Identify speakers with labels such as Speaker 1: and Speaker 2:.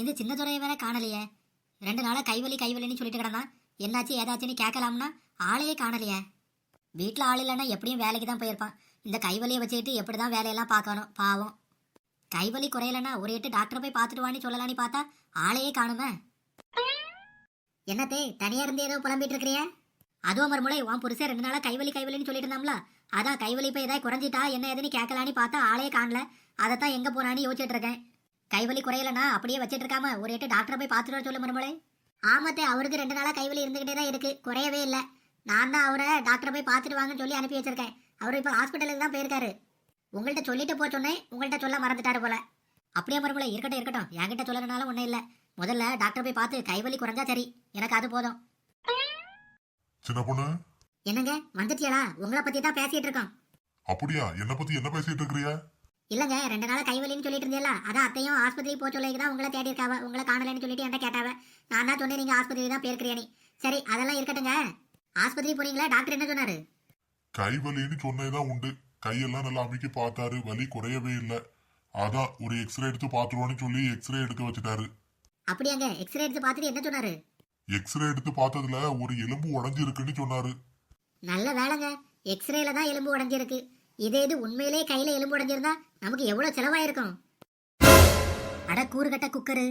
Speaker 1: இந்த சின்ன துறையை வேற காணலையே. ரெண்டு நாளா கைவலி கைவலின்னு சொல்லிட்டு கிடந்தான் என்னாச்சு ஏதாச்சுன்னு கேட்கலாம்னா ஆளையே காணலையே. வீட்டில் ஆள் இல்லைன்னா எப்படியும் வேலைக்கு தான் போயிருப்பான். இந்த கைவலியை வச்சுக்கிட்டு எப்படி தான் வேலையெல்லாம் பார்க்கணும் பாவம். கைவலி குறையலன்னா ஒரு எட்டு டாக்டரை போய் பார்த்துட்டு வான்னு சொல்லலான்னு பார்த்தா ஆளையே காணுமே. என்னத்தே தனியாக இருந்து ஏதோ புலம்பிட்டு இருக்கிறிய? அதுவும் மறுமுறை உன் புருஷன் ரெண்டு நாளாக கைவலி கைவலின்னு சொல்லிட்டு இருந்தாம்ல அதான் கைவலி இப்போ ஏதாவது குறைஞ்சிட்டா என்ன ஏதுன்னு கேட்கலான்னு பார்த்தா ஆளையே காணல. தான் எங்கே போனான்னு யோசிச்சுட்டு இருக்கேன். கைவலி குறையலனா அப்படியே வச்சிட்டு இருக்காம ஒரு எட்டு டாக்டரை போய் பார்த்துட்டு சொல்லு மறுமுறை ஆமாத்தே அவருக்கு ரெண்டு நாளா கைவலி இருந்துகிட்டே தான் இருக்கு. குறையவே இல்லை. நான் தான் அவரை டாக்டரை போய் பார்த்துட்டு வாங்கன்னு சொல்லி அனுப்பி வச்சிருக்கேன். அவர் இப்போ ஹாஸ்பிட்டலுக்கு தான் போயிருக்காரு. உங்கள்கிட்ட சொல்லிட்டு போ சொன்னேன். உங்கள்கிட்ட சொல்ல மறந்துட்டாரு போல. அப்படியே மறுபடியும் இருக்கட்டும் இருக்கட்டும். என்கிட்ட சொல்லறனால ஒன்றும் இல்லை. முதல்ல டாக்டர் போய் பார்த்து கைவலி குறைஞ்சா சரி. எனக்கு அது போதும்.
Speaker 2: சின்ன பொண்ணு.
Speaker 1: என்னங்க? வந்துட்டியலா உங்களை பத்தி தான் பேசிட்டு இருக்கோம்.
Speaker 2: அப்படியா? என்ன பத்தி என்ன பேசிட்டு இருக்கிறிய?
Speaker 1: இல்லங்க ரெண்டு நாளா கைவலின்னு சொல்லிட்டு இருந்தீல்ல அதான் அத்தையும் ஆஸ்பத்திரி போக சொல்லி தான் உங்களை தேடி இருக்காவ? உங்களை காணலன்னு சொல்லிட்டு என்கிட்ட கேட்டாவ. நான் தான் சொன்னேன் நீங்க ஆஸ்பத்திரி தான் போயிருக்கிறியானி சரி அதெல்லாம் இருக்கட்டுங்க. ஆஸ்பத்திரி போனீங்களா? டாக்டர் என்ன சொன்னாரு?
Speaker 2: கை வலின்னு சொன்னேதான் உண்டு. கையெல்லாம் நல்லா அமைக்கி பார்த்தாரு. வலி குறையவே இல்லை. அதான் ஒரு எக்ஸ்ரே எடுத்து பார்த்துருவான்னு சொல்லி எக்ஸ்ரே எடுக்க வச்சுட்டாரு.
Speaker 1: அப்படியாங்க எக்ஸ்ரே எடுத்து பார்த்துட்டு என்ன சொன்னாரு?
Speaker 2: எக்ஸ்ரே எடுத்து பார்த்ததுல ஒரு எலும்பு உடைஞ்சிருக்குன்னு சொன்னாரு.
Speaker 1: நல்ல வேலைங்க. எக்ஸ்ரேல தான் எலும்பு உடைஞ்சிருக்கு. இதே இது உண்மையிலே கையில எலும்பு உடைஞ்சிருந்தா நமக்கு எவ்வளவு செலவாயிருக்கும்? அட கூறுகட்ட குக்கரு.